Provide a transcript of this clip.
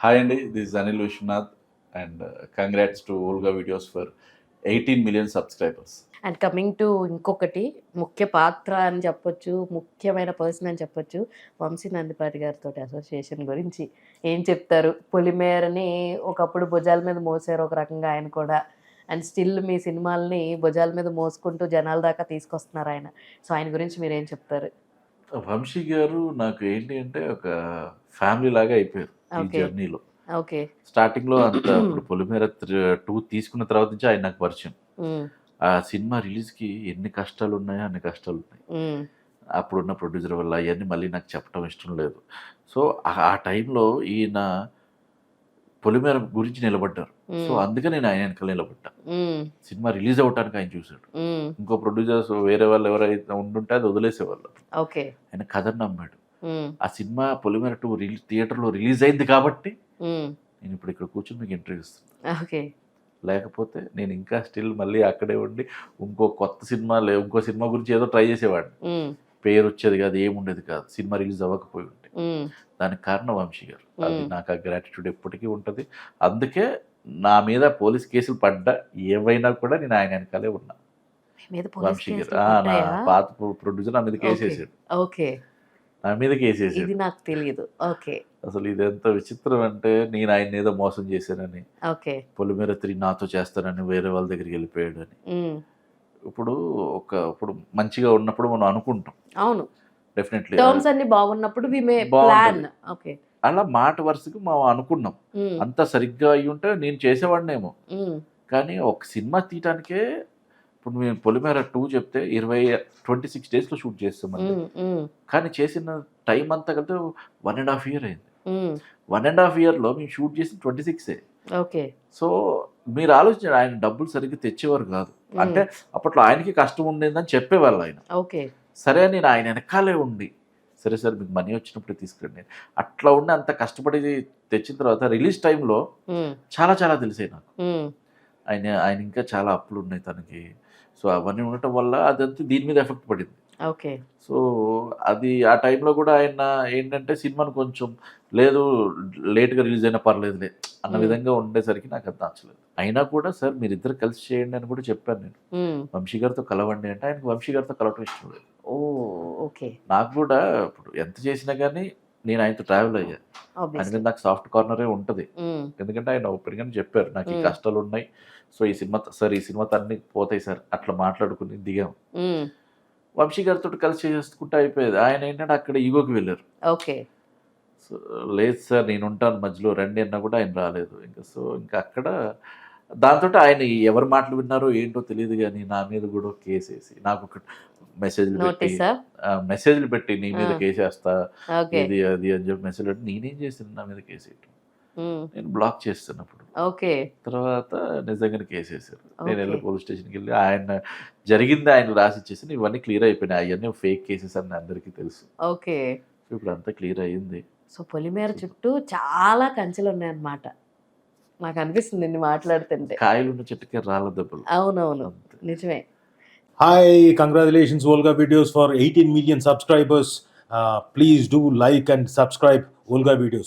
Hi అండి this Anil Vishwanath and congrats to Olga videos for eighteen million subscribers and coming to ఇంకొకటి ముఖ్య పాత్ర అని చెప్పొచ్చు ముఖ్యమైన పర్సన్ అని చెప్పొచ్చు వంశీ నందిపాటి గారితో అసోసియేషన్ గురించి ఏం చెప్తారు? పొలిమేరని ఒకప్పుడు భుజాల మీద మోసారు ఒక రకంగా ఆయన కూడా. అండ్ స్టిల్ మీ సినిమాల్ని భుజాల మీద మోసుకుంటూ జనాల దాకా తీసుకొస్తున్నారు ఆయన. సో ఆయన గురించి మీరు ఏం చెప్తారు? వంశీ గారు నాకు ఏంటి అంటే ఒక ఫ్యామిలీ లాగా అయిపోయారు ఈ. జర్నీలో. ఓకే. స్టార్టింగ్లో అంత ఇప్పుడు పొలిమేర టూ తీసుకున్న తర్వాత నుంచి ఆయన నాకు పరిచయం. ఆ సినిమా రిలీజ్కి ఎన్ని కష్టాలు ఉన్నాయో అన్ని కష్టాలు ఉన్నాయి అప్పుడున్న ప్రొడ్యూసర్ వల్ల అవన్నీ మళ్ళీ నాకు చెప్పడం ఇష్టం లేదు. సో ఆ టైంలో ఈయన పొలిమేర గురించి నిలబడ్డారు. సో అందుకే నేను ఆయన వెనకాల నిలబడ్డా. సినిమా రిలీజ్ అవ్వటానికి ఆయన చూశాడు. ఇంకో ప్రొడ్యూసర్స్ వేరే వాళ్ళు ఎవరైతే ఉండుంటే అది వదిలేసేవాళ్ళు ఆయన కథను నమ్మాడు. ఆ సినిమా పొలిమేర టూ రిలీజ్ థియేటర్లో రిలీజ్ అయింది కాబట్టి నేను ఇప్పుడు ఇక్కడ కూర్చొని మీకు ఇంటర్వ్యూ ఇస్తున్నాను లేకపోతే నేను ఇంకా స్టిల్ మళ్ళీ అక్కడే ఉండి ఇంకో కొత్త సినిమా లే ఇంకో సినిమా గురించి ఏదో ట్రై చేసేవాడిని. పేరు వచ్చేది కాదు ఏముండేది కాదు. సినిమా రిలీజ్ అవ్వకపోయి ఉంటే. దానికి కారణం వంశీ గారు. అది. నాకు ఆ గ్రాటిట్యూడ్ ఎప్పటికీ ఉంటుంది. అందుకే నా మీద పోలీస్ కేసులు పడ్డా ఏవైనా కూడా నేను ఆయన వెనకాలే ఉన్నా. వంశీ గారు. నా? పాత ప్రొడ్యూసర్ నా మీద కేసు. వేసాడు ఓకే. నా మీద కేసు వేసాడు నాకు తెలియదు. ఓకే. అసలు ఇది ఎంత విచిత్రం అంటే నేను ఆయన ఏదో మోసం చేశానని ఓకే. పొలిమేర త్రీ నాతో చేస్తానని వేరే వాళ్ళ దగ్గరికి వెళ్ళిపోయాడు అని ఇప్పుడు ఒక ఇప్పుడు మంచిగా ఉన్నప్పుడు మనం అనుకుంటాం. అవును. డెఫినెట్లీ టర్మ్స్ అన్ని బాగున్నప్పుడు వి మే. ప్లాన్ ఓకే అలా మాట వరుసకు మనం అనుకున్నాం. అంత సరిగ్గా అయి ఉంటే నేను చేసేవాడినేమో. కానీ ఒక సినిమా తీయటానికే ఇప్పుడు మేము పొలిమేర టూ చెప్తే ఇరవై ట్వంటీ సిక్స్ డేస్లో షూట్ చేస్తాం అంతే. కానీ చేసిన టైం అంతా కలిపితే వన్ అండ్ హాఫ్ ఇయర్ అయింది. వన్ అండ్ హాఫ్ ఇయర్లో మేము షూట్ చేసిన ట్వంటీ సిక్సే ఓకే సో మీరు ఆలోచించండి ఆయన డబ్బులు సరిగ్గా తెచ్చేవారు కాదు. అంటే అప్పట్లో ఆయనకి కష్టం ఉండేదని చెప్పేవాళ్ళు ఆయన. ఓకే సరే నేను ఆయన వెనకాలే ఉండి సరే సరే మీకు మనీ వచ్చినప్పుడు తీసుకురండి అట్లా ఉండి అంత కష్టపడి తెచ్చిన తర్వాత రిలీజ్ టైంలో చాలా చాలా తెలిసాయి నాకు. ఆయన ఆయన ఇంకా చాలా అప్పులు ఉన్నాయి తనకి. సో అవన్నీ ఉండటం వల్ల అదంతా దీని మీద ఎఫెక్ట్ పడింది. ఓకే. సో అది ఆ టైంలో కూడా ఆయన ఏంటంటే సినిమాను కొంచెం లేదు లేట్గా రిలీజ్ అయినా పర్లేదులే అన్న. విధంగా ఉండేసరికి నాకు అది నచ్చలేదు. అయినా కూడా సార్ మీరు ఇద్దరు కలిసి చేయండి అని కూడా చెప్పాను నేను. వంశీ గారితో కలవండి అంటే ఆయనకు వంశీ గారితో కలవటం ఇష్టం లేదు. Oh okay. నాకు కూడా ఇప్పుడు ఎంత చేసినా కానీ నేను ఆయనతో ట్రావెల్ అయ్యా. మీద నాకు సాఫ్ట్ కార్నరే ఉంటుంది. ఎందుకంటే ఆయన ఓపెన్గానే చెప్పారు. నాకు ఈ. కష్టాలు ఉన్నాయి. సో ఈ సినిమా సార్ ఈ సినిమా అన్ని పోతాయి సార్. అట్లా మాట్లాడుకుని దిగాం. వంశీ గారితో కలిసి చేసుకుంటే అయిపోయేది. ఆయన ఏంటంటే అక్కడ ఈగోకి వెళ్ళారు. ఓకే. సో లేదు సార్ నేను ఉంటాను మధ్యలో. రండి అన్నా కూడా ఆయన రాలేదు. ఇంకా సో ఇంకా అక్కడ దాంతో ఆయన ఎవరి మాటలు విన్నారో ఏంటో తెలియదు కానీ నా మీద కూడా కేసు వేసి నాకు మెసేజ్లు పెట్టి మెసేజ్లు పెట్టి నీ మీద ఆ. కేసు వేస్తా ఓకే. ఇది అది అని చెప్పి మెసేజ్ పెట్టి నేనేం చేశాను? నా మీద కేసు వేయటం నేను బ్లాక్ చేస్తున్నప్పుడు. ఓకే. తర్వాత నిజంగానే కేసు వేసారు నేను. వెళ్ళి పోలీస్ స్టేషన్కి వెళ్ళి ఆయన జరిగింది ఆయన రాసి ఇచ్చేసి ఇవన్నీ క్లియర్ అయిపోయినాయి. అవన్నీ ఫేక్ కేసెస్ అని అందరికీ తెలుసు. ఓకే. ఇప్పుడు అంతా క్లియర్ అయ్యింది. సో పొలిమేర చుట్టూ చాలా కంచెలు ఉన్నాయన్నమాట నాకు అనిపిస్తుంది మాట్లాడుతుంటే. కాయలు ఉన్న చెట్టుకే రాళ్ళ దెబ్బలు. అవునవును. నిజమే. Hi, congratulations, Volga Videos, for 18 million subscribers. Uh, please do like and subscribe Volga Videos.